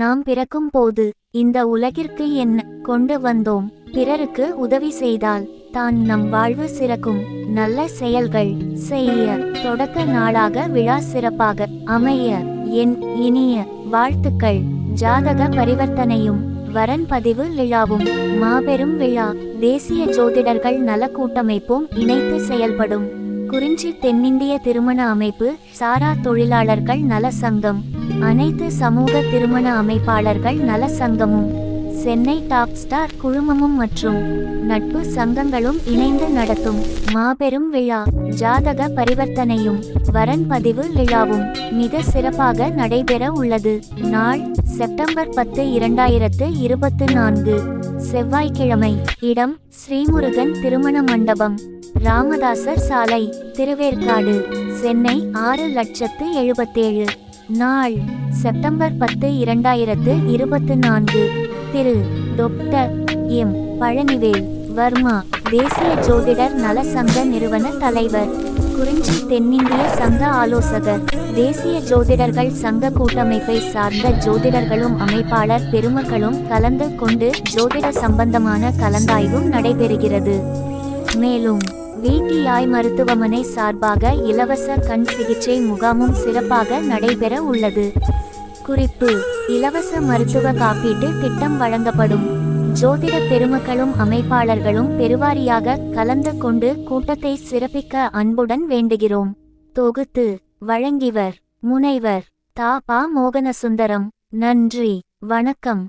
நாம் பிறக்கும் போது இந்த உலகிற்கு என்ன கொண்டு வந்தோம். பிறருக்கு உதவி செய்தால் தான் நம் வாழ்வு சிறக்கும். நல்ல செயல்கள் செய்ய தொடக்க நாளாக விழா சிறப்பாக அமைய என் இனிய வாழ்த்துக்கள். ஜாதக பரிவர்த்தனையும் வரன் பதிவு விழாவும் மாபெரும் விழா. தேசிய ஜோதிடர்கள் நல கூட்டமைப்பும் இணைத்து செயல்படும். குறிஞ்சி தென்னிந்திய திருமண அமைப்பு சாரா தொழிலாளர்கள் நல சங்கம். அனைத்து சமூக திருமண அமைப்பாளர்கள் நல சங்கமும். சென்னை டாப் ஸ்டார் குழுமமும் மற்றும் நட்பு சங்கங்களும் இணைந்து நடத்தும் மாபெரும் விழா ஜாதக பரிவர்த்தனையும் வரன் பதிவு விழாவும் மிக சிறப்பாக நடைபெற உள்ளது. நாள் செப்டம்பர் பத்து இரண்டாயிரத்து இருபத்து நான்கு. செவ்வாய்க்கிழமை இடம் ஸ்ரீமுருகன் திருமண மண்டபம். ராமதாசர் சாலை திருவேற்காடு சென்னை ஆறு லட்சத்து எழுபத்தேழு. நாள் செப்டம்பர் பத்து இரண்டாயிரத்து இருபத்து நான்கு. திரு. டாக்டர். எம். பழனிவேல் வர்மா தேசிய ஜோதிடர் நல சங்க நிறுவன தலைவர். குறிஞ்சி தென்னிந்திய சங்க ஆலோசகர். தேசிய ஜோதிடர்கள் சங்க கூட்டமைப்பை சார்ந்த ஜோதிடர்களும் அமைப்பாளர் பெருமக்களும் கலந்து கொண்டு ஜோதிட சம்பந்தமான கலந்தாய்வும் நடைபெறுகிறது. மேலும் விடிஐ மருத்துவமனை சார்பாக இலவச கண் சிகிச்சை முகாமும் சிறப்பாக நடைபெற உள்ளது. குறிப்பு இலவச மருத்துவ காப்பீட்டு திட்டம் வழங்கப்படும். ஜோதிட பெருமக்களும் அமைப்பாளர்களும் பெருவாரியாக கலந்து கொண்டு கூட்டத்தை சிறப்பிக்க அன்புடன் வேண்டுகிறோம். தொகுத்து வழங்கிவர் முனைவர் தா. பா. மோகனசுந்தரம். நன்றி வணக்கம்.